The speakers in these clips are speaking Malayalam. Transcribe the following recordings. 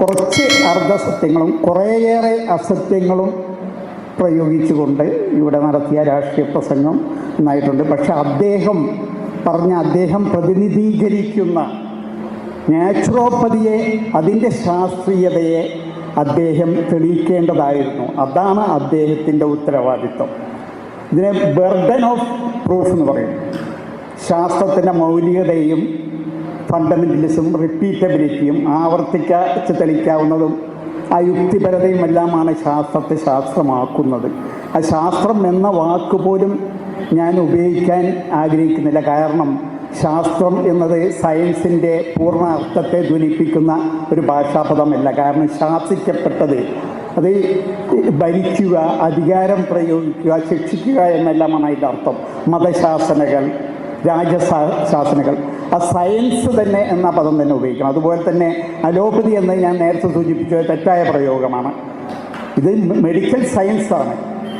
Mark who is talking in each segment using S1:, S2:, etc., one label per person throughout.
S1: കുറച്ച് അർദ്ധസത്യങ്ങളും കുറേയേറെ അസത്യങ്ങളും പ്രയോഗിച്ചുകൊണ്ട് ഇവിടെ നടത്തിയ രാഷ്ട്രീയ പ്രസംഗം ഉണ്ടായിട്ടുണ്ട് പക്ഷെ അദ്ദേഹം പറഞ്ഞ അദ്ദേഹം പ്രതിനിധീകരിക്കുന്ന നാച്ചുറോപ്പതിയെ അതിന്റെ ശാസ്ത്രീയതയെ അദ്ദേഹം തെളിയിക്കേണ്ടതായിരുന്നു. അതാണ് അദ്ദേഹത്തിന്റെ ഉത്തരവാദിത്വം. ഇതിനെ ബർഡൻ ഓഫ് പ്രൂഫ് എന്ന് പറയും. ശാസ്ത്രത്തിന്റെ മൗലികതയും ഫണ്ടമെന്റലിസും റിപ്പീറ്റബിലിറ്റിയും ആവർത്തിച്ച് തെളിക്കാവുന്നതും ആ യുക്തിപരതയും എല്ലാമാണ് ശാസ്ത്രത്തെ ശാസ്ത്രമാക്കുന്നത്. ആ ശാസ്ത്രം എന്ന വാക്ക് പോലും ഞാൻ ഉപയോഗിക്കാൻ ആഗ്രഹിക്കുന്നില്ല. കാരണം ശാസ്ത്രം എന്നത് സയൻസിന്റെ പൂർണ അർത്ഥത്തെ ധ്വനിപ്പിക്കുന്ന ഒരു ഭാഷാപദമല്ല. കാരണം ശാസിക്കപ്പെട്ടത് അത് ഭരിക്കുക അധികാരം പ്രയോഗിക്കുക ശിക്ഷിക്കുക എന്നെല്ലാമാണ് അതിന്റെ അർത്ഥം. മതശാസനകൾ രാജശാസനകൾ ആ സയൻസ് തന്നെ എന്ന പദം തന്നെ ഉപയോഗിക്കണം. അതുപോലെ തന്നെ അലോപ്പതി എന്ന് ഞാൻ നേരത്തെ സൂചിപ്പിച്ച തെറ്റായ പ്രയോഗമാണ്. ഇത് മെഡിക്കൽ സയൻസാണ്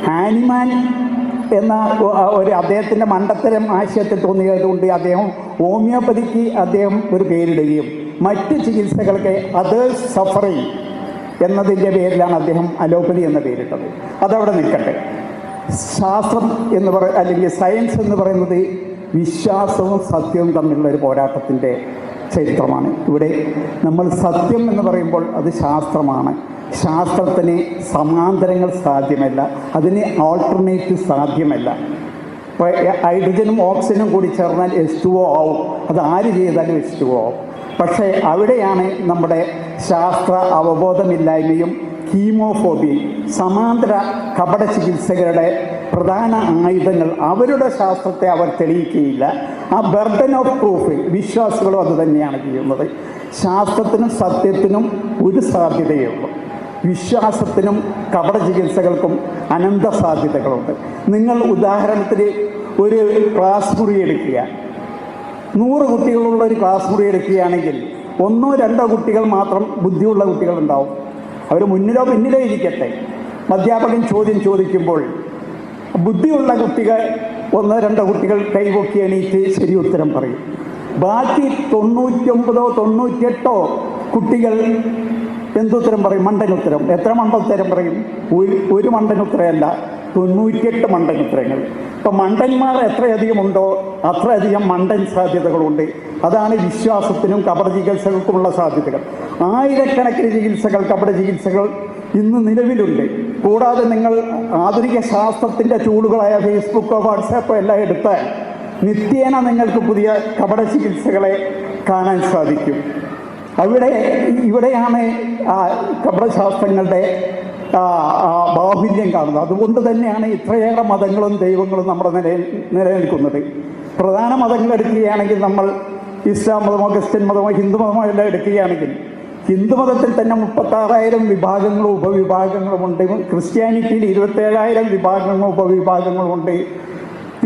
S1: ഹാനിമാൻ എന്ന ഒരു അദ്ദേഹത്തിന്റെ മണ്ടത്തരം ആശയത്തിൽ തോന്നിയതുകൊണ്ട് അദ്ദേഹം ഹോമിയോപ്പതിക്ക് അദ്ദേഹം ഒരു പേരിടുകയും മറ്റ് ചികിത്സകൾക്ക് അതേഴ്സ് സഫറിങ് എന്നതിന്റെ പേരിലാണ് അദ്ദേഹം അലോപ്പതി എന്ന പേരിട്ടത്. അതവിടെ നിൽക്കട്ടെ. ശാസ്ത്രം എന്ന് പറ അല്ലെങ്കിൽ സയൻസ് എന്ന് പറയുന്നത് വിശ്വാസവും സത്യവും തമ്മിലുള്ള ഒരു പോരാട്ടത്തിന്റെ ചരിത്രമാണ്. ഇവിടെ നമ്മൾ സത്യം എന്ന് പറയുമ്പോൾ അത് ശാസ്ത്രമാണ്. ശാസ്ത്രത്തിന് സമാന്തരങ്ങൾ സാധ്യമല്ല. അതിന് ആൾട്ടർനേറ്റീവ് സാധ്യമല്ല. ഇപ്പോൾ ഹൈഡ്രജനും ഓക്സിജനും കൂടി ചേർന്നാൽ എച്ച് ടു ഒ ആവും. അത് ആര് ചെയ്താലും എച്ച് ടു ഒ ആവും. പക്ഷേ അവിടെയാണ് നമ്മുടെ ശാസ്ത്ര അവബോധമില്ലായ്മയും കീമോഫോബിയയും സമാന്തര കപട ചികിത്സകരുടെ പ്രധാന ആയുധങ്ങൾ അവരുടെ ശാസ്ത്രത്തെ അവർ തെളിയിക്കുകയില്ല. ആ ബർഡൻ ഓഫ് പ്രൂഫ് വിശ്വാസികളും അത് തന്നെയാണ് ചെയ്യുന്നത്. ശാസ്ത്രത്തിനും സത്യത്തിനും ഒരു സാധ്യതയുള്ളൂ. വിശ്വാസത്തിനും കപട ചികിത്സകൾക്കും അനന്ത സാധ്യതകളുണ്ട്. നിങ്ങൾ ഉദാഹരണത്തിന് ഒരു ക്ലാസ് മുറി എടുക്കുക. നൂറ് കുട്ടികളുള്ള ഒരു ക്ലാസ് മുറി എടുക്കുകയാണെങ്കിൽ ഒന്നോ രണ്ടോ കുട്ടികൾ മാത്രം ബുദ്ധിയുള്ള കുട്ടികളുണ്ടാവും. അവർ മുന്നിലോ പിന്നിലോ ഇരിക്കട്ടെ. അധ്യാപകൻ ചോദ്യം ചോദിക്കുമ്പോൾ ബുദ്ധിയുള്ള കുട്ടികൾ ഒന്ന് രണ്ടോ കുട്ടികൾ കൈപൊക്കി എണീറ്റ് ശരി ഉത്തരം പറയും. ബാക്കി തൊണ്ണൂറ്റൊമ്പതോ തൊണ്ണൂറ്റിയെട്ടോ കുട്ടികൾ എന്തുത്തരം പറയും? മണ്ടനുത്തരം എത്ര മണ്ടോത്തരം പറയും? ഒരു ഒരു മണ്ടനുത്തരമല്ല തൊണ്ണൂറ്റിയെട്ട് മണ്ടനുത്തരങ്ങൾ ഇപ്പം മണ്ടന്മാർ എത്രയധികം ഉണ്ടോ അത്രയധികം മണ്ടൻ സാധ്യതകളുണ്ട്. അതാണ് വിശ്വാസത്തിനും കപട ചികിത്സകൾക്കുമുള്ള സാധ്യതകൾ. ആയിരക്കണക്കിന് ചികിത്സകൾ കപട ചികിത്സകൾ ഇന്ന് നിലവിലുണ്ട്. കൂടാതെ നിങ്ങൾ ആധുനിക ശാസ്ത്രത്തിന്റെ ടൂളുകളായ ഫേസ്ബുക്കോ വാട്സാപ്പോ എല്ലാം എടുത്താൽ നിത്യേന നിങ്ങൾക്ക് പുതിയ കപട ചികിത്സകളെ കാണാൻ സാധിക്കും. അവിടെ ഇവിടെയാണ് ആ കപടശാസ്ത്രങ്ങളുടെ ബാഹുല്യം കാണുന്നത്. അതുകൊണ്ട് തന്നെയാണ് ഇത്രയേറെ മതങ്ങളും ദൈവങ്ങളും നമ്മുടെ നില നിലനിൽക്കുന്നത്. പ്രധാന മതങ്ങൾ എടുക്കുകയാണെങ്കിൽ നമ്മൾ ഇസ്ലാം മതമോ ക്രിസ്ത്യൻ മതമോ ഹിന്ദു മതമോ എല്ലാം എടുക്കുകയാണെങ്കിൽ ഹിന്ദുമതത്തിൽ തന്നെ മുപ്പത്താറായിരം വിഭാഗങ്ങളും ഉപവിഭാഗങ്ങളും ഉണ്ട് ക്രിസ്ത്യാനിറ്റിയിൽ ഇരുപത്തേഴായിരം വിഭാഗങ്ങളും ഉപവിഭാഗങ്ങളും ഉണ്ട്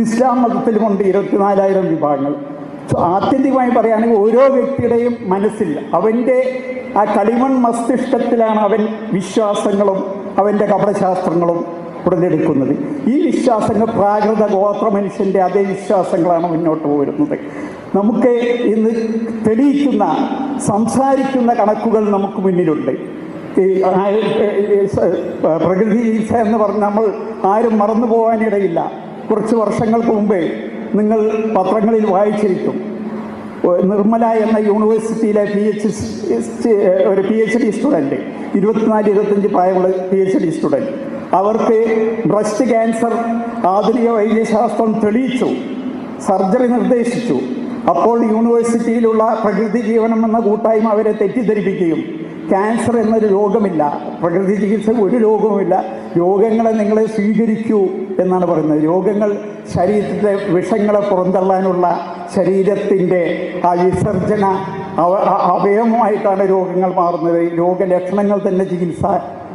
S1: ഇസ്ലാം മതത്തിലുമുണ്ട് ഇരുപത്തിനാലായിരം വിഭാഗങ്ങൾ. ആത്യന്തികമായി പറയുകയാണെങ്കിൽ ഓരോ വ്യക്തിയുടെയും മനസ്സിൽ അവന്റെ ആ കളിമൺ മസ്തിഷ്കത്തിലാണ് അവൻ വിശ്വാസങ്ങളും അവന്റെ കപടശാസ്ത്രങ്ങളും ഉടലെടുക്കുന്നത്. ഈ വിശ്വാസങ്ങൾ പ്രാകൃത ഗോത്ര മനുഷ്യന്റെ അതേ വിശ്വാസങ്ങളാണ് മുന്നോട്ട് പോരുന്നത്. നമുക്ക് ഇന്ന് തെളിയിക്കുന്ന സംസാരിക്കുന്ന കണക്കുകൾ നമുക്ക് മുന്നിലുണ്ട്. പ്രകൃതി ചികിത്സ എന്ന് പറഞ്ഞ് നമ്മൾ ആരും മറന്നു പോകാനിടയില്ല. കുറച്ച് വർഷങ്ങൾക്ക് മുമ്പേ നിങ്ങൾ പത്രങ്ങളിൽ വായിച്ചിരിക്കും. നിർമ്മല എന്ന യൂണിവേഴ്സിറ്റിയിലെ പി എച്ച് ഒരു പി എച്ച് ഡി സ്റ്റുഡന്റ് ഇരുപത്തിനാല് ഇരുപത്തഞ്ച് പ്രായമുള്ള പി എച്ച് ഡി സ്റ്റുഡന്റ് അവർക്ക് ബ്രസ്റ്റ് ക്യാൻസർ ആധുനിക വൈദ്യശാസ്ത്രം തെളിയിച്ചു സർജറി നിർദ്ദേശിച്ചു. അപ്പോൾ യൂണിവേഴ്സിറ്റിയിലുള്ള പ്രകൃതി ജീവനം എന്ന കൂട്ടായ്മ അവരെ തെറ്റിദ്ധരിപ്പിക്കുകയും. ക്യാൻസർ എന്നൊരു രോഗമില്ല. പ്രകൃതി ചികിത്സ ഒരു രോഗവുമില്ല. രോഗങ്ങളെ നിങ്ങളെ സ്വീകരിക്കൂ എന്നാണ് പറയുന്നത്. രോഗങ്ങൾ ശരീരത്തിലെ വിഷങ്ങളെ പുറന്തള്ളാനുള്ള ശരീരത്തിന്റെ ആ വിസർജന അവ- അവയവമായിട്ടാണ് രോഗങ്ങൾ മാറുന്നത്. രോഗലക്ഷണങ്ങൾ തന്നെ ചികിത്സ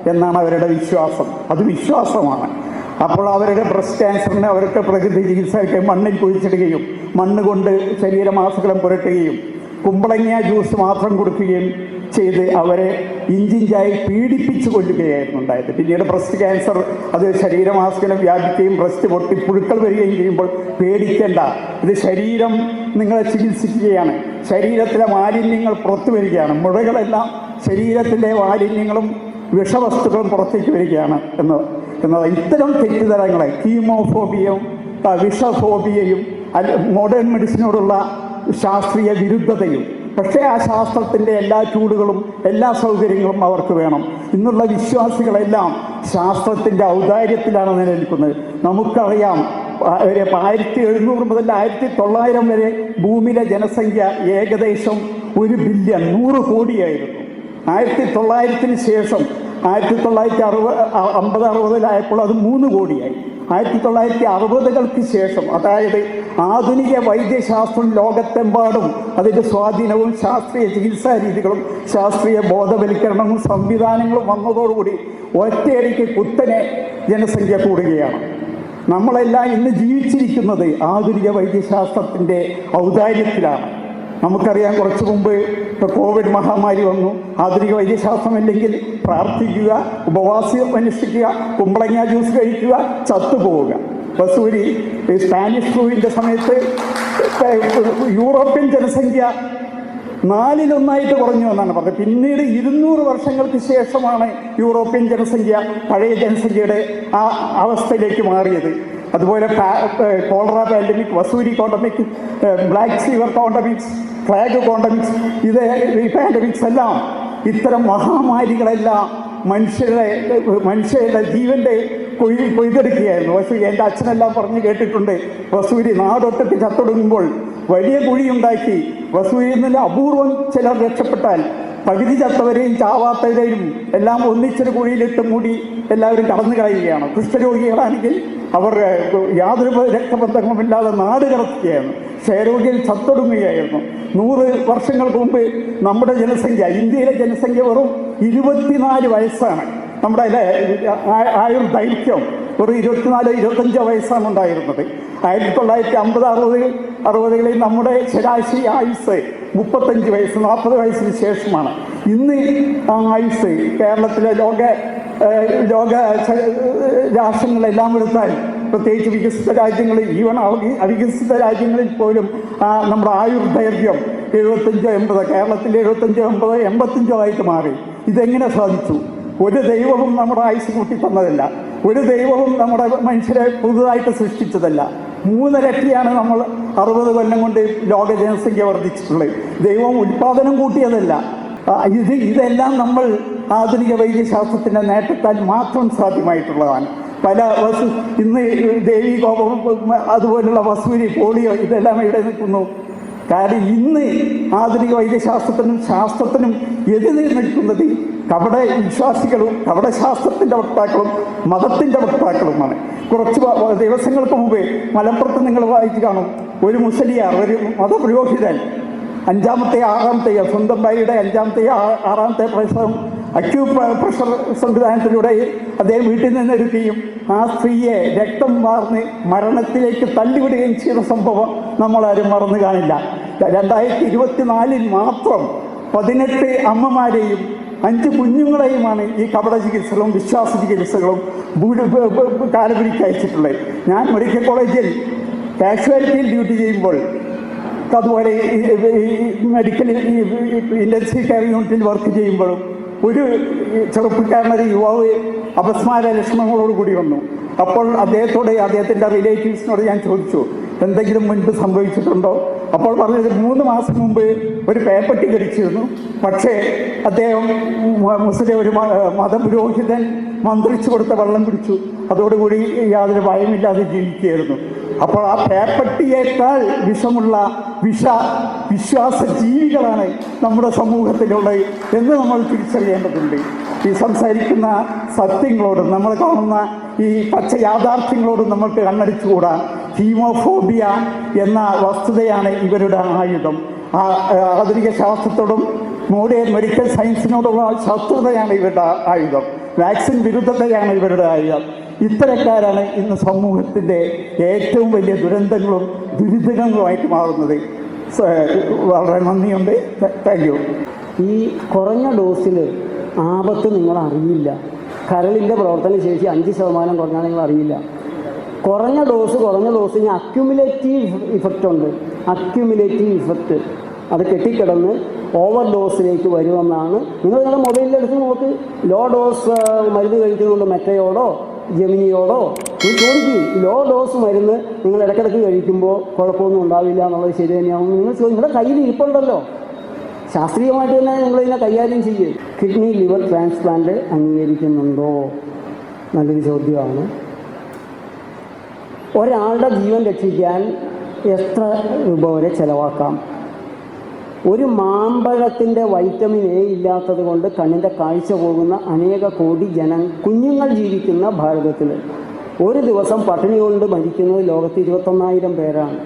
S1: എന്നാണ് അവരുടെ വിശ്വാസം. അത് വിശ്വാസമാണ്. അപ്പോൾ അവരുടെ ബ്രസ്റ്റ് ക്യാൻസറിന് അവരുടെ പ്രകൃതി ചികിത്സയ്ക്ക് മണ്ണിൽ കുഴിച്ചിടുകയും മണ്ണ് കൊണ്ട് ശരീരമാസകലം പുരട്ടുകയും കുമ്പളങ്ങ ജ്യൂസ് മാത്രം കൊടുക്കുകയും ചെയ്ത് അവരെ ഇഞ്ചിഞ്ചായി പീഡിപ്പിച്ചു കൊല്ലുകയായിരുന്നു ഉണ്ടായത്. പിന്നീട് ബ്രസ്റ്റ് ക്യാൻസർ അത് ശരീരമാസകലം വ്യാപിക്കുകയും ബ്രസ്റ്റ് പൊട്ടി പുഴുക്കൾ വരികയും ചെയ്യുമ്പോൾ പേടിക്കേണ്ട. ഇത് ശരീരം നിങ്ങളെ ചികിത്സിക്കുകയാണ്. ശരീരത്തിലെ മാലിന്യങ്ങൾ പുറത്തു വരികയാണ്. മുഴകളെല്ലാം ശരീരത്തിലെ മാലിന്യങ്ങളും വിഷവസ്തുക്കളും പുറത്തേക്ക് വരികയാണ് എന്ന് എന്നത് ഇത്തരം തെറ്റിദ്ധാരണകളെ കീമോഫോബിയയും വിഷഫോബിയയും അല്ല മോഡേൺ മെഡിസിനോടുള്ള ശാസ്ത്രീയ വിരുദ്ധതയും പക്ഷേ ആ ശാസ്ത്രത്തിന്റെ എല്ലാ ചൂടുകളും എല്ലാ സൗകര്യങ്ങളും അവർക്ക് വേണം. ഇന്നുള്ള വിശ്വാസികളെല്ലാം ശാസ്ത്രത്തിന്റെ ഔദാര്യത്തിലാണ് നിലനിൽക്കുന്നത്. നമുക്കറിയാം ആയിരത്തി എഴുന്നൂറ് മുതൽ ആയിരത്തി തൊള്ളായിരം വരെ ഭൂമിയിലെ ജനസംഖ്യ ഏകദേശം ഒരു ബില്യൺ നൂറ് കോടിയായിരുന്നു. ആയിരത്തി തൊള്ളായിരത്തിന് ശേഷം ആയിരത്തി തൊള്ളായിരത്തി അറുപത് അമ്പത് അറുപതിലായപ്പോൾ അത് മൂന്ന് കോടിയായി. ആയിരത്തി തൊള്ളായിരത്തി അറുപതുകൾക്ക് ശേഷം അതായത് ആധുനിക വൈദ്യശാസ്ത്രം ലോകത്തെമ്പാടും അതിന്റെ സ്വാധീനവും ശാസ്ത്രീയ ചികിത്സാ രീതികളും ശാസ്ത്രീയ ബോധവൽക്കരണവും സംവിധാനങ്ങളും വന്നതോടുകൂടി ഒറ്റയടിക്ക് കുത്തനെ ജനസംഖ്യ കൂടുകയാണ്. നമ്മളെല്ലാം ഇന്ന് ജീവിച്ചിരിക്കുന്നത് ആധുനിക വൈദ്യശാസ്ത്രത്തിന്റെ ഔദാര്യത്തിലാണ്. നമുക്കറിയാം കുറച്ച് മുമ്പ് ഇപ്പോൾ കോവിഡ് മഹാമാരി വന്നു. ആധുനിക വൈദ്യശാസ്ത്രമില്ലെങ്കിൽ പ്രാർത്ഥിക്കുക ഉപവാസം അനുഷ്ഠിക്കുക കുമ്പളങ്ങ ജ്യൂസ് കഴിക്കുക ചത്തുപോവുക. വസൂരി സ്പാനിഷ് ഫ്ലൂവിന്റെ സമയത്ത് യൂറോപ്യൻ ജനസംഖ്യ നാലിലൊന്നായിട്ട് കുറഞ്ഞു എന്നാണ് പറഞ്ഞത്. പിന്നീട് ഇരുന്നൂറ് വർഷങ്ങൾക്ക് ശേഷമാണ് യൂറോപ്യൻ ജനസംഖ്യ പഴയ ജനസംഖ്യയുടെ ആ അവസ്ഥയിലേക്ക് മാറിയത്. അതുപോലെ കോളറ പാൻഡമിക് വസൂരി endemic black fever endemics plague endemics ഇത് ഈ പാൻഡമിക്സ് എല്ലാം ഇത്തരം മഹാമാരികളെല്ലാം മനുഷ്യരുടെ മനുഷ്യരുടെ ജീവന്റെ കൊയ് കൊയ്തെടുക്കുകയായിരുന്നു. വസൂരി എന്റെ അച്ഛനെല്ലാം പറഞ്ഞ് കേട്ടിട്ടുണ്ട്. വസൂരി നാടൊട്ടത്തിൽ ചത്തൊടുങ്ങുമ്പോൾ വലിയ കുഴിയുണ്ടാക്കി. വസൂരിയിൽ നിന്ന് അപൂർവം ചിലർ രക്ഷപ്പെട്ടാൽ പകുതി ചത്തവരെയും ചാവാത്തവരെയും എല്ലാം ഒന്നിച്ചൊരു കുഴിയിലിട്ട് മൂടി എല്ലാവരും കടന്നു കളയുകയാണ്. കുഷ്ഠരോഗികളാണെങ്കിൽ അവർ യാതൊരു രക്തബന്ധങ്ങളുമില്ലാതെ നാട് കടത്തുകയാണ്. ക്ഷയരോഗിയിൽ ചത്തൊടുങ്ങുകയായിരുന്നു. നൂറ് വർഷങ്ങൾക്ക് മുമ്പ് നമ്മുടെ ജനസംഖ്യ ഇന്ത്യയിലെ ജനസംഖ്യ വെറും ഇരുപത്തിനാല് വയസ്സാണ്. നമ്മുടെ ആയുർ ദൈർഘ്യം ഒരു ഇരുപത്തിനാല് ഇരുപത്തഞ്ചോ വയസ്സാണ് ഉണ്ടായിരുന്നത്. ആയിരത്തി തൊള്ളായിരത്തി അമ്പത് അറുപത് അറുപതുകളിൽ നമ്മുടെ ശരാശരി ആയുസ് മുപ്പത്തഞ്ച് വയസ്സ് നാൽപ്പത് വയസ്സിന് ശേഷമാണ്. ഇന്ന് ആയുസ് കേരളത്തിലെ ലോക ലോക രാഷ്ട്രങ്ങളെല്ലാം എടുത്താൽ പ്രത്യേകിച്ച് വികസിത രാജ്യങ്ങളിൽ ഈവൻ അവ- അവികസിത രാജ്യങ്ങളിൽ പോലും നമ്മുടെ ആയുർദൈർഘ്യം എഴുപത്തഞ്ചോ എൺപതോ കേരളത്തിൽ എഴുപത്തഞ്ചോ എൺപതോ എൺപത്തഞ്ചോ ആയിട്ട് മാറി. ഇതെങ്ങനെ സാധിച്ചു? ഒരു ദൈവവും നമ്മുടെ ആയുസ് കൂട്ടി തന്നതല്ല ഒരു ദൈവവും നമ്മുടെ മനുഷ്യരെ പുതുതായിട്ട് സൃഷ്ടിച്ചതല്ല. മൂന്നിരട്ടിയാണ് നമ്മൾ അറുപത് കൊല്ലം കൊണ്ട് ലോക ജനസംഖ്യ വർദ്ധിച്ചിട്ടുള്ളത്. ദൈവം ഉൽപാദനം കൂട്ടിയതല്ല. ഇത് ഇതെല്ലാം നമ്മൾ ആധുനിക വൈദ്യശാസ്ത്രത്തിന്റെ നേട്ടത്താൽ മാത്രം സാധ്യമായിട്ടുള്ളതാണ്. പല വസു ഇന്ന് ദേവി കോപം അതുപോലുള്ള വസൂരി പോളിയോ ഇതെല്ലാം ഇവിടെ നിൽക്കുന്നു? കാരണം ഇന്ന് ആധുനിക വൈദ്യശാസ്ത്രത്തിനും ശാസ്ത്രത്തിനും എതിരെ നിൽക്കുന്നത് കപട വിശ്വാസികളും കപട ശാസ്ത്രത്തിന്റെ വക്താക്കളും മതത്തിന്റെ വക്താക്കളുമാണ്. കുറച്ച് ദിവസങ്ങൾക്ക് മുമ്പേ മലപ്പുറത്ത് നിങ്ങൾ വായിച്ചു കാണും. ഒരു മുസ്ലിയാർ ഒരു മതപുരോഹിതൻ അഞ്ചാമത്തെ ആറാമത്തെ സ്വന്തം ഭായിയുടെ അഞ്ചാമത്തെ ആറാമത്തെ പ്രസവം അക്യൂ പ്ര- പ്രഷർ സംവിധാനത്തിലൂടെ അദ്ദേഹം വീട്ടിൽ നിന്നെടുക്കുകയും ആ സ്ത്രീയെ രക്തം വാർന്ന് മരണത്തിലേക്ക് തള്ളിവിടുകയും ചെയ്ത സംഭവം നമ്മളാരും മറന്നു കാണില്ല രണ്ടായിരത്തി ഇരുപത്തിനാലിൽ മാത്രം പതിനെട്ട് അമ്മമാരെയും അഞ്ച് കുഞ്ഞുങ്ങളെയുമാണ് ഈ കപട ചികിത്സകളും വിശ്വാസ ചികിത്സകളും കാലപിടിക്ക് അയച്ചിട്ടുള്ളത് ഞാൻ മെഡിക്കൽ കോളേജിൽ കാഷ്വാലിറ്റിയിൽ ഡ്യൂട്ടി ചെയ്യുമ്പോൾ അതുപോലെ മെഡിക്കൽ ഇന്റൻസീവ് കെയർ യൂണിറ്റിൽ വർക്ക് ചെയ്യുമ്പോഴും ഒരു ചെറുപ്പക്കാരനൊരു യുവാവ് അപസ്മാര ലക്ഷണങ്ങളോട് കൂടി വന്നു. അപ്പോൾ അദ്ദേഹത്തോട് അദ്ദേഹത്തിന്റെ റിലേറ്റീവ്സിനോട് ഞാൻ ചോദിച്ചു എന്തെങ്കിലും മുൻപ് സംഭവിച്ചിട്ടുണ്ടോ? അപ്പോൾ പറഞ്ഞത് മൂന്ന് മാസം മുമ്പ് ഒരു പേപ്പട്ടി ധരിച്ചിരുന്നു പക്ഷേ അദ്ദേഹം മുസ്ലിം ഒരു മതപുരോഹിതൻ മന്ത്രിച്ചു കൊടുത്ത വെള്ളം കുടിച്ചു. അതോടുകൂടി യാതൊരു ഭയമില്ലാതെ ജീവിക്കുകയായിരുന്നു. അപ്പോൾ ആ പേപ്പട്ടിയേക്കാൾ വിഷമുള്ള വിഷ വിശ്വാസ ജീവികളാണ് നമ്മുടെ സമൂഹത്തിലുള്ളത് എന്ന് നമ്മൾ തിരിച്ചറിയേണ്ടതുണ്ട്. ഈ സംസാരിക്കുന്ന സത്യങ്ങളോടും നമ്മൾ കാണുന്ന ഈ പച്ച യാഥാർത്ഥ്യങ്ങളോടും നമ്മൾക്ക് കണ്ണടിച്ചുകൂടാ. ഹീമോഫോബിയ എന്ന വസ്തുതയാണ് ഇവരുടെ ആയുധം. ആ ആധുനിക ശാസ്ത്രത്തോടും മോഡേൺ മെഡിക്കൽ സയൻസിനോടുള്ള ശത്രുതയാണ് ഇവരുടെ ആയുധം. വാക്സിൻ വിരുദ്ധതയാണ് ഇവരുടെ ആയുധം. ഇത്തരക്കാരാണ് ഇന്ന് സമൂഹത്തിന്റെ ഏറ്റവും വലിയ ദുരന്തങ്ങളും ദുരിതങ്ങളുമായിട്ട് മാറുന്നത്. വളരെ നന്ദിയുണ്ട്. താങ്ക് യു
S2: ഈ കുറഞ്ഞ ഡോസിൽ ആപത്ത് നിങ്ങൾ അറിയില്ല. കരളിന്റെ പ്രവർത്തന ശേഷി അഞ്ച് ശതമാനം കുറഞ്ഞാൽ നിങ്ങൾ അറിയില്ല. കുറഞ്ഞ ഡോസ് കുറഞ്ഞ ഡോസിന് അക്യുമുലേറ്റീവ് ഇഫക്റ്റ് ഉണ്ട്. അക്യുമുലേറ്റീവ് ഇഫക്റ്റ് അത് കെട്ടിക്കിടന്ന് ഓവർ ഡോസിലേക്ക് വരുമെന്നാണ്. നിങ്ങൾ നിങ്ങളുടെ മൊബൈലിലെടുത്ത് നോക്ക്. ലോ ഡോസ് മരുന്ന് കഴിക്കുന്നുണ്ട് മെറ്റയോടോ ജെമിനിയോടോ? ഈ ചോദിക്കും ലോ ഡോസ് മരുന്ന് നിങ്ങൾ ഇടയ്ക്കിടയ്ക്ക് കഴിക്കുമ്പോൾ കുഴപ്പമൊന്നും ഉണ്ടാവില്ല എന്നുള്ളത് ശരി തന്നെയാവും നിങ്ങൾ ചോദിക്കും നിങ്ങളുടെ കയ്യിൽ ഇരിപ്പുണ്ടല്ലോ. ശാസ്ത്രീയമായിട്ട് തന്നെ നിങ്ങളിതിനെ കൈകാര്യം ചെയ്യും. കിഡ്നി ലിവർ ട്രാൻസ്പ്ലാന്റ് അംഗീകരിക്കുന്നുണ്ടോ? നല്ലൊരു ചോദ്യമാണ്. ഒരാളുടെ ജീവൻ രക്ഷിക്കാൻ എത്ര രൂപ വരെ ചിലവാക്കാം? ഒരു മാമ്പഴത്തിന്റെ വൈറ്റമിൻ എ ഇല്ലാത്തത് കൊണ്ട് കണ്ണിന്റെ കാഴ്ച പോകുന്ന അനേക കോടി ജന കുഞ്ഞുങ്ങൾ ജീവിക്കുന്ന ഭാരതത്തിൽ. ഒരു ദിവസം പട്ടിണി കൊണ്ട് മരിക്കുന്നത് ലോകത്ത് ഇരുപത്തൊന്നായിരം പേരാണ്.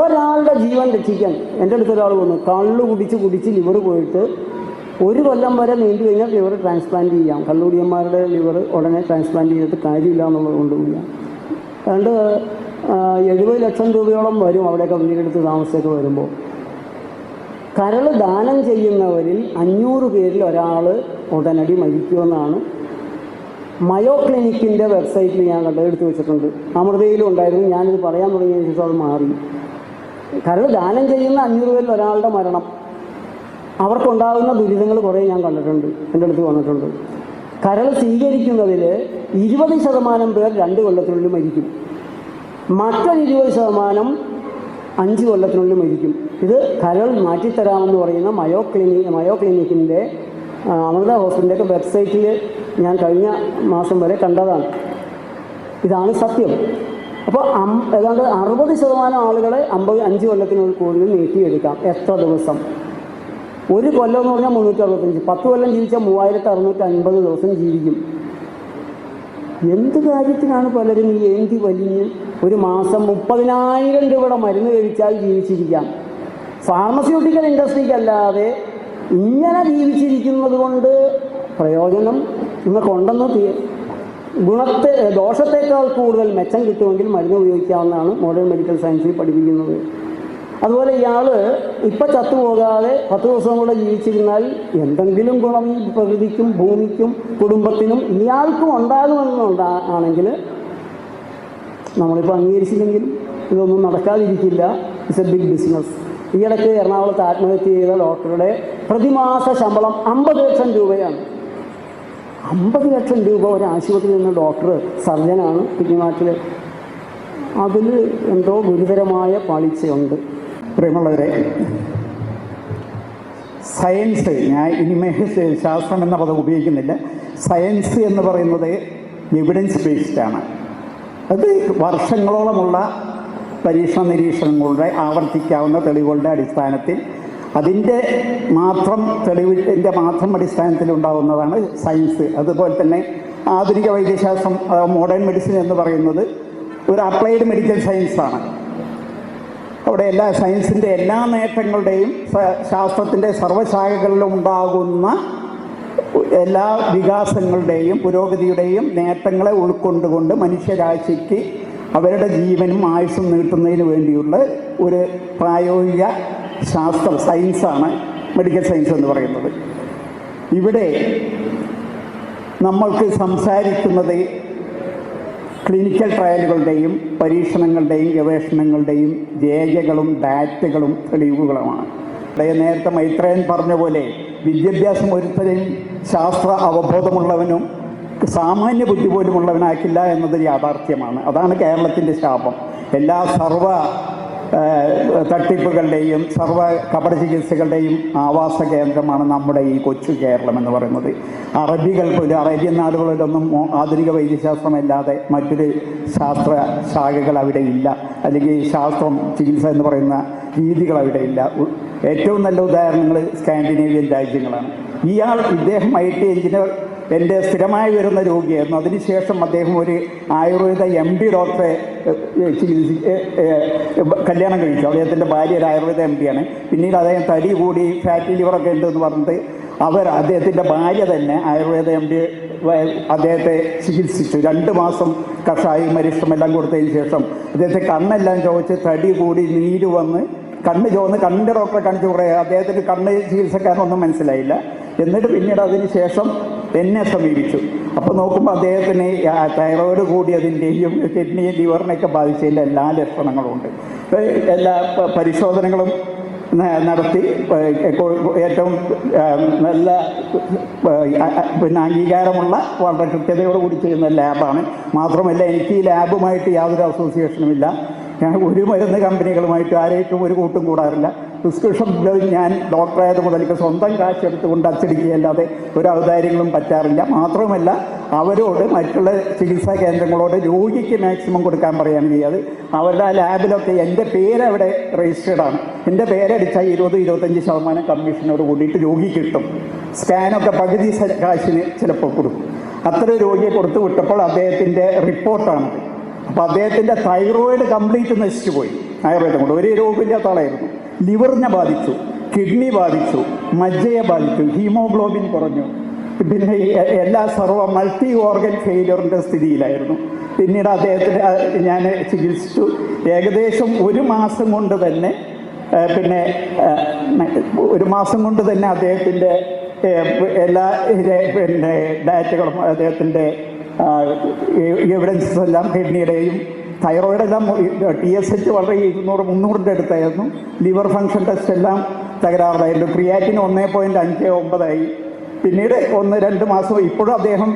S2: ഒരാളുടെ ജീവൻ രക്ഷിക്കാൻ എന്റെ അടുത്ത് ഒരാൾ വന്നു. കള്ളു കുടിച്ച് കുടിച്ച് ലിവർ പോയിട്ട് ഒരു കൊല്ലം വരെ നീണ്ടു കഴിഞ്ഞാൽ ലിവർ ട്രാൻസ്പ്ലാന്റ് ചെയ്യാം. കള്ളുകുടിയന്മാരുടെ ലിവർ ഉടനെ ട്രാൻസ്പ്ലാന്റ് ചെയ്തിട്ട് കാര്യമില്ല എന്നുള്ളത് കൊണ്ടുമില്ല അതുകൊണ്ട് എഴുപത് ലക്ഷം രൂപയോളം വരും അവിടെയൊക്കെ വീടെടുത്ത് താമസമൊക്കെ വരുമ്പോൾ. കരൾ ദാനം ചെയ്യുന്നവരിൽ അഞ്ഞൂറ് പേരിൽ ഒരാൾ ഉടനടി മരിക്കുമെന്നാണ് മയോ ക്ലിനിക്കിന്റെ വെബ്സൈറ്റിൽ ഞാൻ കണ്ടത് എടുത്തു വെച്ചിട്ടുണ്ട്. അമൃതയിലും ഉണ്ടായിരുന്നു ഞാനിത് പറയാൻ തുടങ്ങിയതിന് ശേഷം അത് മാറി. കരൾ ദാനം ചെയ്യുന്ന അഞ്ഞൂറ് പേരിൽ ഒരാളുടെ മരണം. അവർക്കുണ്ടാകുന്ന ദുരിതങ്ങൾ കുറേ ഞാൻ കണ്ടിട്ടുണ്ട് എന്റെ അടുത്ത് വന്നിട്ടുണ്ട്. കരൾ സ്വീകരിക്കുന്നതിൽ ഇരുപത് ശതമാനം പേർ രണ്ട് കൊല്ലത്തിനുള്ളിൽ മരിക്കും. മറ്റൊരു ഇരുപത് ശതമാനം അഞ്ച് കൊല്ലത്തിനുള്ളിൽ മരിക്കും. ഇത് കരൾ മാറ്റിത്തരാമെന്ന് പറയുന്ന മയോ ക്ലിനിക് മയോ ക്ലിനിക്കിന്റെ അമൃത ഹോസ്പിറ്റലിന്റെ വെബ്സൈറ്റിൽ ഞാൻ കഴിഞ്ഞ മാസം വരെ കണ്ടതാണ്. ഇതാണ് സത്യം. അപ്പോൾ അം ഏതാണ്ട് അറുപത് ശതമാനം ആളുകളെ അമ്പത് അഞ്ച് കൊല്ലത്തിനുള്ളിൽ കൂടുതൽ നീട്ടിയെടുക്കാം. എത്ര ദിവസം? ഒരു കൊല്ലം എന്ന് പറഞ്ഞാൽ മുന്നൂറ്റി അറുപത്തഞ്ച് പത്ത് കൊല്ലം ജീവിച്ചാൽ മൂവായിരത്തി അറുന്നൂറ്റി അൻപത് ദിവസം ജീവിക്കും. എന്ത് കാര്യത്തിനാണ് പലരും ഈ ഏന്തി വലിഞ്ഞ് ഒരു മാസം മുപ്പതിനായിരം രൂപയുടെ മരുന്ന് കഴിച്ചാൽ ജീവിച്ചിരിക്കാം? ഫാർമസ്യൂട്ടിക്കൽ ഇൻഡസ്ട്രിക്കല്ലാതെ ഇങ്ങനെ ജീവിച്ചിരിക്കുന്നത് കൊണ്ട് പ്രയോജനം നിങ്ങൾക്കുണ്ടെന്ന് ഗുണത്തെ ദോഷത്തേക്കാൾ കൂടുതൽ മെച്ചം കിട്ടുമെങ്കിൽ മരുന്ന് ഉപയോഗിക്കാവുന്നതാണ് മോഡേൺ മെഡിക്കൽ സയൻസിൽ പഠിപ്പിക്കുന്നത്. അതുപോലെ ഇയാൾ ഇപ്പം ചത്തുപോകാതെ പത്ത് ദിവസം കൂടെ ജീവിച്ചിരുന്നാൽ എന്തെങ്കിലും ഗുണം ഈ പ്രകൃതിക്കും ഭൂമിക്കും കുടുംബത്തിനും ഇയാൾക്കും ഉണ്ടാകുമെന്നുണ്ടാ ആണെങ്കിൽ നമ്മളിപ്പോൾ അംഗീകരിച്ചില്ലെങ്കിലും ഇതൊന്നും നടക്കാതിരിക്കില്ല. ഇറ്റ്സ് എ ബിഗ് ബിസിനസ് ഈയിടയ്ക്ക് എറണാകുളത്ത് ആത്മഹത്യ ചെയ്ത ഡോക്ടറുടെ പ്രതിമാസ ശമ്പളം അമ്പത് ലക്ഷം രൂപയാണ്. അമ്പത് ലക്ഷം രൂപ ഒരു ആശുപത്രിയിൽ നിന്ന് ഡോക്ടർ സർജനാണ് കുഞ്ഞുനാട്ടിൽ അതിൽ എന്തോ ഗുരുതരമായ പാളിച്ചയുണ്ട്.
S1: പ്രിയമുള്ളവരെ സയൻസ് ഞാൻ ഇനിമേഷ് ശാസ്ത്രം എന്ന പദം ഉപയോഗിക്കുന്നില്ല. സയൻസ് എന്ന് പറയുന്നത് എവിഡൻസ് ബേസ്ഡ് ആണ്. അത് വർഷങ്ങളോളമുള്ള പരീക്ഷണ നിരീക്ഷണങ്ങളുടെ ആവർത്തിക്കാവുന്ന തെളിവുകളുടെ അടിസ്ഥാനത്തിൽ അതിന്റെ മാത്രം തെളിവിന്റെ മാത്രം അടിസ്ഥാനത്തിൽ ഉണ്ടാകുന്നതാണ് സയൻസ്. അതുപോലെ തന്നെ ആധുനിക വൈദ്യശാസ്ത്രം മോഡേൺ മെഡിസിൻ എന്ന് പറയുന്നത് ഒരു അപ്ലൈഡ് മെഡിക്കൽ സയൻസാണ്. അവിടെ എല്ലാ സയൻസിന്റെ എല്ലാ നേട്ടങ്ങളുടെയും ശാസ്ത്രത്തിന്റെ സർവശാഖകളിലും ഉണ്ടാകുന്ന എല്ലാ വികാസങ്ങളുടെയും പുരോഗതിയുടെയും നേട്ടങ്ങളെ ഉൾക്കൊണ്ടുകൊണ്ട് മനുഷ്യരാശിക്ക് അവരുടെ ജീവനും ആയുസ്സും നീട്ടുന്നതിന് വേണ്ടിയുള്ള ഒരു പ്രായോഗിക ശാസ്ത്രം സയൻസാണ് മെഡിക്കൽ സയൻസ് എന്ന് പറയുന്നത്. ഇവിടെ നമ്മൾക്ക് സംസാരിക്കുന്നത് ക്ലിനിക്കൽ ട്രയലുകളുടെയും പരീക്ഷണങ്ങളുടെയും ഗവേഷണങ്ങളുടെയും രേഖകളും ഡാറ്റകളും തെളിവുകളുമാണ്. നേരത്തെ മൈത്രേയൻ പറഞ്ഞ പോലെ വിദ്യാഭ്യാസം ഒരുത്തരെയും ശാസ്ത്ര അവബോധമുള്ളവനും സാമാന്യ ബുദ്ധി പോലും ഉള്ളവനാക്കില്ല എന്നത് യാഥാർത്ഥ്യമാണ്. അതാണ് കേരളത്തിന്റെ ശാപം. എല്ലാ സർവ തട്ടിപ്പുകളുടെയും സർവ കപട ചികിത്സകളുടെയും ആവാസ കേന്ദ്രമാണ് നമ്മുടെ ഈ കൊച്ചു കേരളം എന്ന് പറയുന്നത്. അറബികൾ പോലും അറേബ്യൻ നാടുകളിലൊന്നും ആധുനിക വൈദ്യശാസ്ത്രമല്ലാതെ മറ്റൊരു ശാസ്ത്ര ശാഖകൾ അവിടെ ഇല്ല. അല്ലെങ്കിൽ ശാസ്ത്രം ചികിത്സ എന്ന് പറയുന്ന രീതികൾ അവിടെ ഇല്ല. ഏറ്റവും നല്ല ഉദാഹരണങ്ങൾ സ്കാൻഡിനേവിയൻ രാജ്യങ്ങളാണ്. ഇയാൾ ഇദ്ദേഹം ഐ ടി എഞ്ചിനീയർ എന്റെ സ്ഥിരമായി വരുന്ന രോഗിയായിരുന്നു. അതിനുശേഷം അദ്ദേഹം ഒരു ആയുർവേദ എം ഡി ഡോക്ടറെ ചികിത്സി കല്യാണം കഴിച്ചു. അദ്ദേഹത്തിന്റെ ഭാര്യ ഒരു ആയുർവേദ എം ആണ് പിന്നീട് അദ്ദേഹം തടി കൂടി ഫാറ്റി ലിവറൊക്കെ ഉണ്ടെന്ന് പറഞ്ഞിട്ട് അവർ അദ്ദേഹത്തിന്റെ ഭാര്യ തന്നെ ആയുർവേദ എം ഡി അദ്ദേഹത്തെ ചികിത്സിച്ചു. രണ്ട് മാസം കഷായം മരിഷ്ടം എല്ലാം കൊടുത്തതിന് ശേഷം അദ്ദേഹത്തെ കണ്ണെല്ലാം ചോദിച്ച് തടി കൂടി നീര് വന്ന് കണ്ണ് ചോന്ന് കണ്ണിന്റെ ഡോക്ടറെ കാണിച്ചു. കുറേ അദ്ദേഹത്തിന് കണ്ണ് ചികിത്സക്കാരനൊന്നും മനസ്സിലായില്ല. എന്നിട്ട് പിന്നീട് അതിന് ശേഷം എന്നെ സമീപിച്ചു. അപ്പോൾ നോക്കുമ്പോൾ അദ്ദേഹത്തിന് തൈറോയിഡ് കൂടിയതിന്റെയും കിഡ്നി ലിവറിനെയൊക്കെ ബാധിച്ചതിന്റെ എല്ലാ ലക്ഷണങ്ങളും ഉണ്ട് എല്ലാ പരിശോധനകളും നടത്തി ഏറ്റവും നല്ല പിന്നെ അംഗീകാരമുള്ള വളരെ കൃത്യതയോട് കൂടി ചെയ്യുന്ന ലാബാണ്. മാത്രമല്ല എനിക്ക് ഈ ലാബുമായിട്ട് യാതൊരു അസോസിയേഷനും ഇല്ല. ഞാൻ ഒരു മരുന്ന് കമ്പനികളുമായിട്ട് ആരായിട്ടും ഒരു കൂട്ടും കൂടാറില്ല. പ്രിസ്ക്രിപ്ഷൻ ഞാൻ ഡോക്ടറായത് മുതൽ എനിക്ക് സ്വന്തം കാശ് എടുത്തുകൊണ്ട് അച്ചടിക്കുകയല്ലാതെ ഒരു ഔദാര്യങ്ങളും പറ്റാറില്ല. മാത്രമല്ല അവരോട് മറ്റുള്ള ചികിത്സാ കേന്ദ്രങ്ങളോട് രോഗിക്ക് മാക്സിമം കൊടുക്കാൻ പറയുകയാണ് അത് അവരുടെ ആ ലാബിലൊക്കെ എന്റെ പേര് അവിടെ ആണ്. എന്റെ പേരടിച്ചാൽ ഇരുപത് ഇരുപത്തഞ്ച് ശതമാനം കമ്മീഷനോട് കൂടിയിട്ട് രോഗി കിട്ടും. സ്കാനൊക്കെ പകുതി കാശിന് ചിലപ്പോൾ കൊടുക്കും. അത്ര രോഗിയെ കൊടുത്തു വിട്ടപ്പോൾ അദ്ദേഹത്തിന്റെ റിപ്പോർട്ടാണ് അപ്പോൾ അദ്ദേഹത്തിന്റെ തൈറോയിഡ് കംപ്ലീറ്റ് നശിച്ചു പോയി ആയുർവേദം കൊണ്ട് ഒരു രോഗമില്ലാത്ത ആളായിരുന്നു. ലിവറിനെ ബാധിച്ചു കിഡ്നി ബാധിച്ചു മജ്ജയെ ബാധിച്ചു ഹീമോഗ്ലോബിൻ കുറഞ്ഞു. പിന്നെ എല്ലാ സർവ മൾട്ടി ഓർഗൻ ഫെയിലിയറിന്റെ സ്ഥിതിയിലായിരുന്നു. പിന്നീട് അദ്ദേഹത്തിന് ഞാൻ ചികിത്സിച്ചു. ഏകദേശം ഒരു മാസം കൊണ്ട് തന്നെ പിന്നെ ഒരു മാസം കൊണ്ട് തന്നെ അദ്ദേഹത്തിന്റെ എല്ലാ പിന്നെ ഡയറ്റുകളും അദ്ദേഹത്തിന്റെ എവിഡൻസസ് എല്ലാം കിഡ്നിയുടെയും തൈറോയിഡ് എല്ലാം ടി എസ് എച്ച് വളരെ ഇരുന്നൂറ് മുന്നൂറിന്റെ അടുത്തായിരുന്നു. ലിവർ ഫങ്ഷൻ ടെസ്റ്റ് എല്ലാം തകരാറിലായിരുന്നു. ക്രിയാറ്റിന് ഒന്നേ പോയിന്റ് അഞ്ച് ഒമ്പതായി. പിന്നീട് ഒന്ന് രണ്ട് മാസം ഇപ്പോഴും അദ്ദേഹം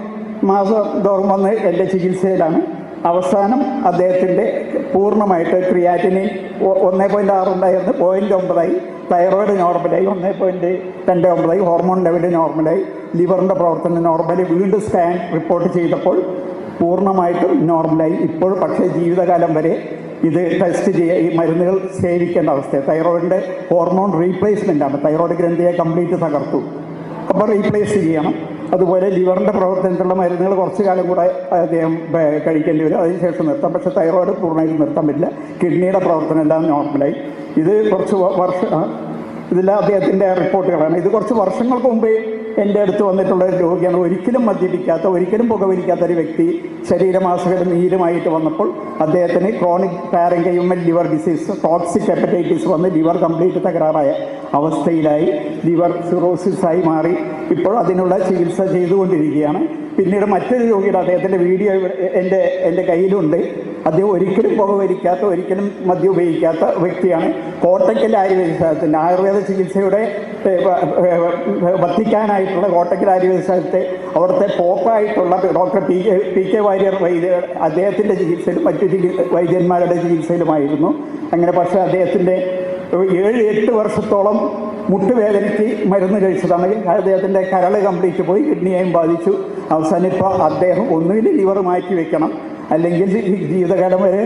S1: മാസം തോറും വന്ന് എന്റെ ചികിത്സയിലാണ്. അവസാനം അദ്ദേഹത്തിന്റെ പൂർണമായിട്ട് ക്രിയാറ്റിന് ഒന്നേ പോയിന്റ് ആറുണ്ടായിരുന്നു പോയിന്റ് ഒമ്പതായി. തൈറോയിഡ് നോർമലായി ഒന്നേ പോയിന്റ് രണ്ട് ഒമ്പതായി. ഹോർമോൺ ലെവൽ നോർമലായി ലിവറിന്റെ പ്രവർത്തനം നോർമലായി വീണ്ടും സ്കാൻ റിപ്പോർട്ട് ചെയ്തപ്പോൾ പൂർണമായിട്ടും നോർമലായി. ഇപ്പോൾ പക്ഷേ ജീവിതകാലം വരെ ഇത് ടെസ്റ്റ് ചെയ്യുക ഈ മരുന്നുകൾ സേവിക്കേണ്ട അവസ്ഥ തൈറോയിഡിന്റെ ഹോർമോൺ റീപ്ലേസ്മെന്റ് ആണ്. തൈറോയിഡ് ഗ്രന്ഥിയെ കംപ്ലീറ്റ് തകർത്തു. അപ്പോൾ റീപ്ലേസ് ചെയ്യണം. അതുപോലെ ലിവറിന്റെ പ്രവർത്തനത്തിലുള്ള മരുന്നുകൾ കുറച്ച് കാലം കൂടെ അദ്ദേഹം കഴിക്കേണ്ടി വരും. അതിനുശേഷം നിർത്താം. പക്ഷേ തൈറോയിഡ് പൂർണമായിട്ട് നിർത്താൻ പറ്റില്ല. കിഡ്നിയുടെ പ്രവർത്തനം എല്ലാം നോർമലായി. ഇത് കുറച്ച് വർഷം ഇതെല്ലാം അദ്ദേഹത്തിന്റെ റിപ്പോർട്ടുകളാണ്. ഇത് കുറച്ച് വർഷങ്ങൾക്ക് മുമ്പേ എന്റെ അടുത്ത് വന്നിട്ടുള്ള ഒരു രോഗിയാണ് ഒരിക്കലും മദ്യപിക്കാത്ത ഒരിക്കലും പുകവലിക്കാത്ത ഒരു വ്യക്തി ശരീരമാസകരും നീരുമായിട്ട് വന്നപ്പോൾ അദ്ദേഹത്തിന് ക്രോണിക് പാരങ്കയുമൽ ലിവർ ഡിസീസ് ടോക്സിക് ഹെപ്പറ്റൈറ്റിസ് വന്ന് ലിവർ കംപ്ലീറ്റ് തകരാറായ അവസ്ഥയിലായി. ലിവർ സിറോസിസ് ആയി മാറി. ഇപ്പോൾ അതിനുള്ള ചികിത്സ ചെയ്തുകൊണ്ടിരിക്കുകയാണ്. പിന്നീട് മറ്റൊരു രോഗിയുടെ അദ്ദേഹത്തിന്റെ വീഡിയോ എന്റെ എന്റെ കയ്യിലുണ്ട്. അദ്ദേഹം ഒരിക്കലും പുകവലിക്കാത്ത ഒരിക്കലും മദ്യം ഉപയോഗിക്കാത്ത വ്യക്തിയാണ്. കോട്ടയ്ക്കൽ സ്ഥലത്തിന്റെ ആയുർവേദ ചികിത്സയുടെ വത്തിക്കാനായിട്ടുള്ള കോട്ടയ്ക്കൽ ആയുർവേദ സ്ഥലത്തെ അവിടുത്തെ പോപ്പായിട്ടുള്ള doctor P K P K Warrier വൈദ്യ അദ്ദേഹത്തിന്റെ ചികിത്സയിലും മറ്റു ചികിത്സ വൈദ്യന്മാരുടെ ചികിത്സയിലുമായിരുന്നു. അങ്ങനെ പക്ഷേ അദ്ദേഹത്തിന്റെ ഏഴ് എട്ട് വർഷത്തോളം മുട്ടുവേദനയ്ക്ക് മരുന്ന് കഴിച്ചതാണെങ്കിൽ അദ്ദേഹത്തിന്റെ കരൾ കംപ്ലീറ്റ് പോയി കിഡ്നിയെയും ബാധിച്ചു. അവസാനം ഇപ്പോൾ അദ്ദേഹം ഒന്നുകിൽ ലിവർ മാറ്റി വെക്കണം അല്ലെങ്കിൽ ജീവിതകാലം വരെ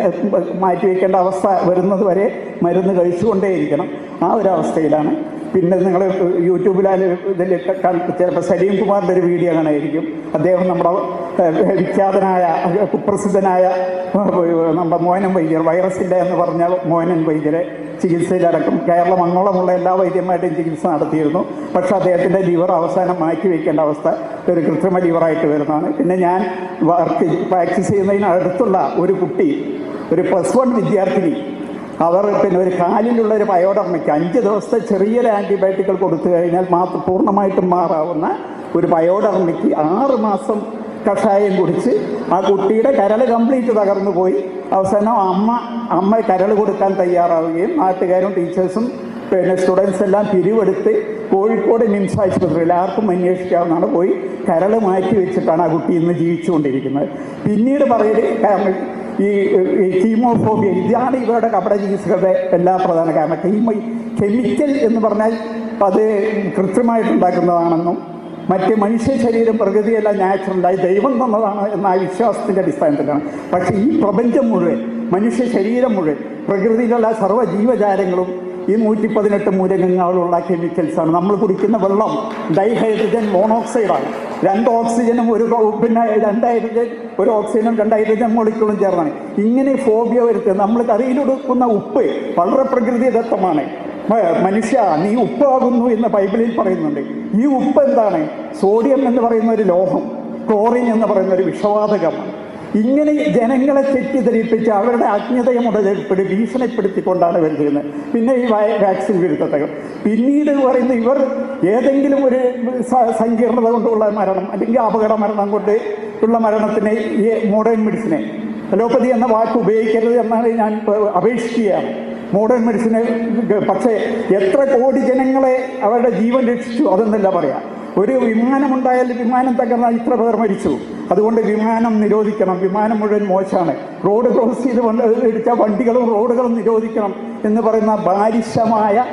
S1: മാറ്റി വെക്കേണ്ട അവസ്ഥ വരുന്നത് വരെ മരുന്ന് കഴിച്ചുകൊണ്ടേയിരിക്കണം. ആ ഒരു അവസ്ഥയിലാണ്. പിന്നെ നിങ്ങൾ യൂട്യൂബിൽ ഇതിൽ ചിലപ്പോൾ സലീം കുമാറിന്റെ ഒരു വീഡിയോ കാണായിരിക്കും അദ്ദേഹം നമ്മുടെ വിഖ്യാതനായ കുപ്രസിദ്ധനായ നമ്മുടെ മോഹനൻ വൈദ്യർ വൈറസിന്റെ എന്ന് പറഞ്ഞ മോഹനൻ വൈദ്യരെ ചികിത്സയിലടക്കം കേരളം അങ്ങോളമുള്ള എല്ലാ വൈദ്യന്മാരുടെയും ചികിത്സ നടത്തിയിരുന്നു. പക്ഷേ അദ്ദേഹത്തിന്റെ ലിവർ അവസാനം മാറ്റി വയ്ക്കേണ്ട അവസ്ഥ ഒരു കൃത്രിമ ലിവറായിട്ട് വരുന്നതാണ്. പിന്നെ ഞാൻ വർക്ക് പ്രാക്ടീസ് ചെയ്യുന്നതിന് അടുത്തുള്ള ഒരു കുട്ടി ഒരു പ്ലസ് വൺ വിദ്യാർത്ഥിനി അവർ പിന്നെ ഒരു കാലിലുള്ള ഒരു പയോഡർമയ്ക്ക് അഞ്ച് ദിവസത്തെ ചെറിയൊരു ആന്റിബയോട്ടിക്കുകൾ കൊടുത്തു കഴിഞ്ഞാൽ മാത്രം പൂർണമായിട്ടും മാറാവുന്ന ഒരു പയോഡർമയ്ക്ക് ആറ് മാസം കഷായം കുടിച്ച് ആ കുട്ടിയുടെ കരൾ കംപ്ലീറ്റ് തകർന്നു പോയി. അവസാനം അമ്മ അമ്മ കരൾ കൊടുക്കാൻ തയ്യാറാവുകയും നാട്ടുകാരും ടീച്ചേഴ്സും പിന്നെ സ്റ്റുഡൻസ് എല്ലാം പിരിവെടുത്ത് കോഴിക്കോട് മിംസ് ആശുപത്രിയിൽ ആർക്കും അന്വേഷിക്കാവുന്നതാണ് പോയി കരൾ മാറ്റി വെച്ചിട്ടാണ് ആ കുട്ടി ഇന്ന് ജീവിച്ചുകൊണ്ടിരിക്കുന്നത്. പിന്നീട് പറയൽ ഈ ഈ കീമോഫോബിയ ഇതാണ് ഇവരുടെ കപട ചികിത്സകളുടെ എല്ലാ പ്രധാന കാരണം. കീമോ കെമിക്കൽ എന്ന് പറഞ്ഞാൽ അത് കൃത്യമായിട്ടുണ്ടാക്കുന്നതാണെന്നും മറ്റ് മനുഷ്യ ശരീരം പ്രകൃതിയല്ല നാച്ചുറലായി ദൈവം തന്നതാണ് എന്ന ആ വിശ്വാസത്തിന്റെ അടിസ്ഥാനത്തിലാണ്. പക്ഷേ ഈ പ്രപഞ്ചം മുഴുവൻ മനുഷ്യ ശരീരം മുഴുവൻ പ്രകൃതിയിലുള്ള സർവ ജീവജാലങ്ങളും ഈ നൂറ്റി പതിനെട്ട് മൂലകങ്ങളുള്ള കെമിക്കൽസാണ് നമ്മൾ കുടിക്കുന്ന വെള്ളം ഡൈഹൈഡ്രജൻ മോണോക്സൈഡാണ് രണ്ട് ഓക്സിജനും ഒരു പിന്നെ രണ്ട് ഹൈഡ്രജൻ ഒരു ഓക്സിജനും രണ്ട് ഹൈഡ്രജൻ മോളിക്യൂളും ചേർന്നാണ്. ഇങ്ങനെ ഫോബിയ വരുത്തുക നമ്മൾ കറിയിലൊടുക്കുന്ന ഉപ്പ് വളരെ പ്രകൃതിദത്തമാണ്. മനുഷ്യ നീ ഉപ്പാകുന്നു എന്ന് ബൈബിളിൽ പറയുന്നുണ്ട്. ഈ ഉപ്പ് എന്താണ്? സോഡിയം എന്ന് പറയുന്ന ഒരു ലോഹം ക്ലോറിൻ എന്ന് പറയുന്ന ഒരു വിഷവാതകമാണ്. ഇങ്ങനെ ജനങ്ങളെ തെറ്റിദ്ധരിപ്പിച്ച് അവരുടെ അജ്ഞതയെ മുതലെടുപ്പിടി ഭീഷണിപ്പെടുത്തിക്കൊണ്ടാണ് ഇവർ ചെയ്യുന്നത്. പിന്നെ ഈ വാക്സിൻ വിരുദ്ധതകൾ. പിന്നീട് പറയുന്ന ഇവർ ഏതെങ്കിലും ഒരു സങ്കീർണത കൊണ്ടുള്ള മരണം അല്ലെങ്കിൽ അപകട മരണം കൊണ്ട് ഉള്ള മരണത്തിനെ ഈ മോഡേൺ മെഡിസിനെ അലോപ്പതി എന്ന വാക്ക് ഉപയോഗിക്കരുത് എന്നാണ് ഞാൻ അപേക്ഷിക്കുകയാണ്. മോഡേൺ മെഡിസിന് പക്ഷേ എത്ര കോടി ജനങ്ങളെ അവരുടെ ജീവൻ രക്ഷിച്ചു അതെന്നല്ല പറയാം. ഒരു വിമാനമുണ്ടായാൽ വിമാനം തകർന്നാൽ ഇത്ര പേർ മരിച്ചു. അതുകൊണ്ട് വിമാനം നിരോധിക്കണം. വിമാനം മുഴുവൻ മോശമാണ്. റോഡ് ക്രോസ് ചെയ്ത് എടുത്ത വണ്ടികളും റോഡുകളും നിരോധിക്കണം എന്ന് പറയുന്ന ബാലിശമായ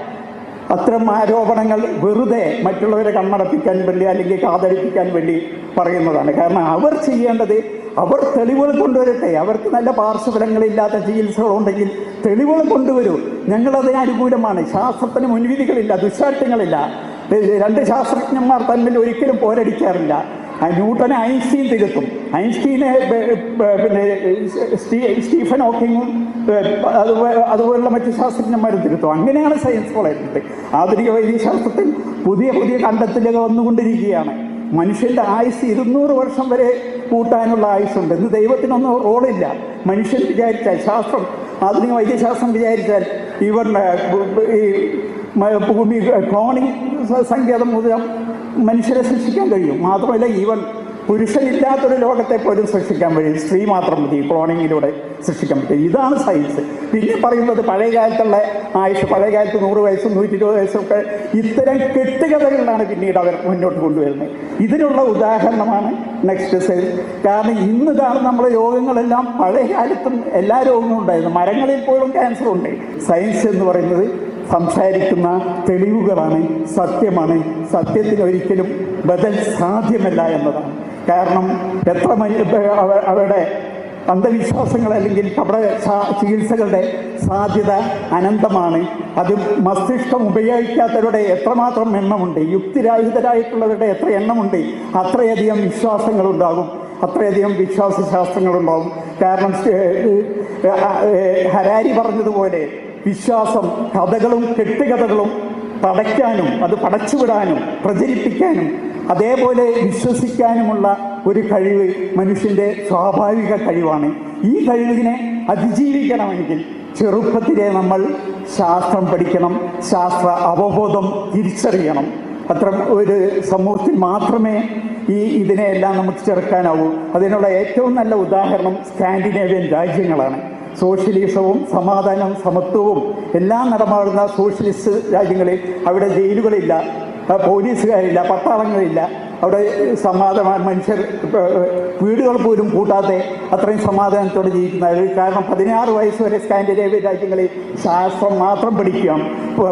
S1: അത്തരം ആരോപണങ്ങൾ വെറുതെ മറ്റുള്ളവരെ കണ്ണടപ്പിക്കാൻ വേണ്ടി അല്ലെങ്കിൽ കാതടിപ്പിക്കാൻ വേണ്ടി പറയുന്നതാണ്. കാരണം അവർ ചെയ്യേണ്ടത് അവർ തെളിവുകൾ കൊണ്ടുവരട്ടെ. അവർക്ക് നല്ല പാർശ്വഫലങ്ങളില്ലാത്ത ചികിത്സകളുണ്ടെങ്കിൽ തെളിവുകൾ കൊണ്ടുവരൂ. ഞങ്ങളതിന് അനുകൂലമാണ്. ശാസ്ത്രത്തിന് മുൻവിധികളില്ല ദുശാഠ്യങ്ങളില്ല രണ്ട് ശാസ്ത്രജ്ഞന്മാർ തമ്മിൽ ഒരിക്കലും പോരടിക്കാറില്ല. ന്യൂട്ടനെ ഐൻസ്റ്റീൻ തിരുത്തും. ഐൻസ്റ്റീനെ പിന്നെ സ്റ്റീഫൻ ഹോക്കിങ്ങും അതുപോലെ അതുപോലുള്ള മറ്റ് ശാസ്ത്രജ്ഞന്മാരും തിരുത്തും. അങ്ങനെയാണ് സയൻസ് വളരുന്നത് ആധുനിക വൈദ്യശാസ്ത്രത്തിൽ പുതിയ പുതിയ കണ്ടെത്തലുകൾ വന്നുകൊണ്ടിരിക്കുകയാണ്. മനുഷ്യന്റെ ആയുസ് ഇരുന്നൂറ് വർഷം വരെ കൂട്ടാനുള്ള ആയുസ്സുണ്ട്. ഇന്ന് ദൈവത്തിനൊന്നും റോളില്ല. മനുഷ്യൻ വിചാരിച്ചാൽ ശാസ്ത്രം ആധുനിക വൈദ്യശാസ്ത്രം വിചാരിച്ചാൽ ഇവരുടെ ഈ ഭൂമി ക്ലോണിംഗ് സങ്കേതം മുതൽ മനുഷ്യരെ സൃഷ്ടിക്കാൻ കഴിയും. മാത്രമല്ല ഈവൻ പുരുഷനില്ലാത്തൊരു ലോകത്തെ പോലും സൃഷ്ടിക്കാൻ കഴിയും സ്ത്രീ മാത്രം മതി ക്ലോണിങ്ങിലൂടെ സൃഷ്ടിക്കാൻ പറ്റും ഇതാണ് സയൻസ്. പിന്നെ പറയുന്നത് പഴയ കാലത്തുള്ള ആയുഷ് പഴയ കാലത്ത് നൂറ് വയസ്സും നൂറ്റി ഇരുപത് വയസ്സൊക്കെ ഇത്തരം കെട്ടുകഥകളിലാണ് പിന്നീട് അവർ മുന്നോട്ട് കൊണ്ടുവരുന്നത്. ഇതിനുള്ള ഉദാഹരണമാണ് നെക്സ്റ്റ് സെൽ കാരണം ഇന്ന് ഇതാണ് നമ്മുടെ രോഗങ്ങളെല്ലാം പഴയ കാലത്തും എല്ലാ രോഗങ്ങളും ഉണ്ടായിരുന്നു മരങ്ങളിൽ പോലും ക്യാൻസർ ഉണ്ട്. സയൻസ് എന്ന് പറയുന്നത് സംസാരിക്കുന്ന തെളിവുകളാണ് സത്യമാണ്. സത്യത്തിന് ഒരിക്കലും ബദൽ സാധ്യമല്ല എന്നതാണ്. കാരണം എത്ര അവരുടെ അന്ധവിശ്വാസങ്ങൾ അല്ലെങ്കിൽ ശാ- ചികിത്സകളുടെ സാധ്യത അനന്തമാണ്. അത് മസ്തിഷ്കം ഉപയോഗിക്കാത്തവരുടെ എത്രമാത്രം എണ്ണമുണ്ട് യുക്തിരാഹിതരായിട്ടുള്ളവരുടെ എത്ര എണ്ണമുണ്ട് അത്രയധികം വിശ്വാസങ്ങളുണ്ടാകും. അത്രയധികം വിശ്വാസശാസ്ത്രങ്ങളുണ്ടാകും. കാരണം ഹരാരി പറഞ്ഞതുപോലെ വിശ്വാസം കഥകളും കെട്ടുകഥകളും പടയ്ക്കാനും അത് പടച്ചുവിടാനും പ്രചരിപ്പിക്കാനും അതേപോലെ വിശ്വസിക്കാനുമുള്ള ഒരു കഴിവ് മനുഷ്യന്റെ സ്വാഭാവിക കഴിവാണ്. ഈ കഴിവിനെ അതിജീവിക്കണമെങ്കിൽ ചെറുപ്പത്തിലെ നമ്മൾ ശാസ്ത്രം പഠിക്കണം ശാസ്ത്ര അവബോധം തിരിച്ചറിയണം. അത്ര ഒരു സമൂഹത്തിൽ മാത്രമേ ഈ ഇതിനെയെല്ലാം നമുക്ക് ചെറുക്കാനാവൂ. അതിനുള്ള ഏറ്റവും നല്ല ഉദാഹരണം സ്കാൻഡിനേവിയൻ രാജ്യങ്ങളാണ്. സോഷ്യലിസവും സമാധാനവും സമത്വവും എല്ലാം നടമാടുന്ന സോഷ്യലിസ്റ്റ് രാജ്യങ്ങളിൽ അവിടെ ജയിലുകളില്ല. പോലീസുകാരില്ല പട്ടാളങ്ങളില്ല. അവിടെ സമാധാന മനുഷ്യർ വീടുകൾ പോലും കൂട്ടാതെ അത്രയും സമാധാനത്തോടെ ജീവിക്കുന്നത് കാരണം പതിനാറ് വയസ്സ് വരെ സ്കാൻഡിനേവ്യ രാജ്യങ്ങളിൽ ശാസ്ത്രം മാത്രം പഠിക്കാം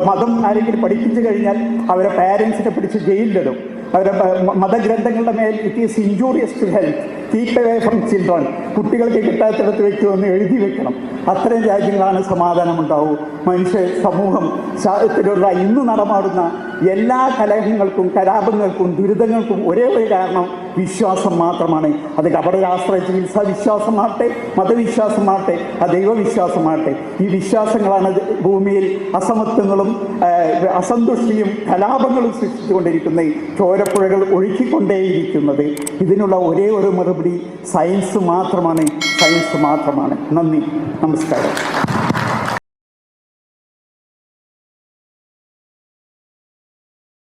S1: മതം ആരെങ്കിലും പഠിപ്പിച്ചു കഴിഞ്ഞാൽ അവരെ പാരൻസിനെ പിടിച്ച് ജയിലിലിടും. അവരെ മതഗ്രന്ഥങ്ങളുടെ മേൽ it is injurious to health keep away from children കുട്ടികൾക്ക് കിട്ടാത്തിടത്ത് വെച്ച് എഴുതി വെക്കണം. അത്തരം രാജ്യങ്ങളാണ് സമാധാനം ഉണ്ടാവൂ മനുഷ്യ സമൂഹം ഇന്ന് നടമാടുന്ന എല്ലാ കലഹങ്ങൾക്കും കലാപങ്ങൾക്കും ദുരിതങ്ങൾക്കും ഒരേ ഒരു കാരണം വിശ്വാസം മാത്രമാണ്. അത് കപടശാസ്ത്ര ചികിത്സാ വിശ്വാസമാകട്ടെ മതവിശ്വാസമാകട്ടെ ആ ദൈവവിശ്വാസമാകട്ടെ ഈ വിശ്വാസങ്ങളാണ് ഭൂമിയിൽ അസമത്വങ്ങളും അസന്തുഷ്ടിയും കലാപങ്ങളും സൃഷ്ടിച്ചുകൊണ്ടിരിക്കുന്നത് ചോരപ്പുഴകൾ ഒഴുക്കിക്കൊണ്ടേയിരിക്കുന്നത്. ഇതിനുള്ള ഒരേ ഒരു മറുപടി സയൻസ് മാത്രമാണ് സയൻസ് മാത്രമാണ്. നന്ദി നമസ്കാരം.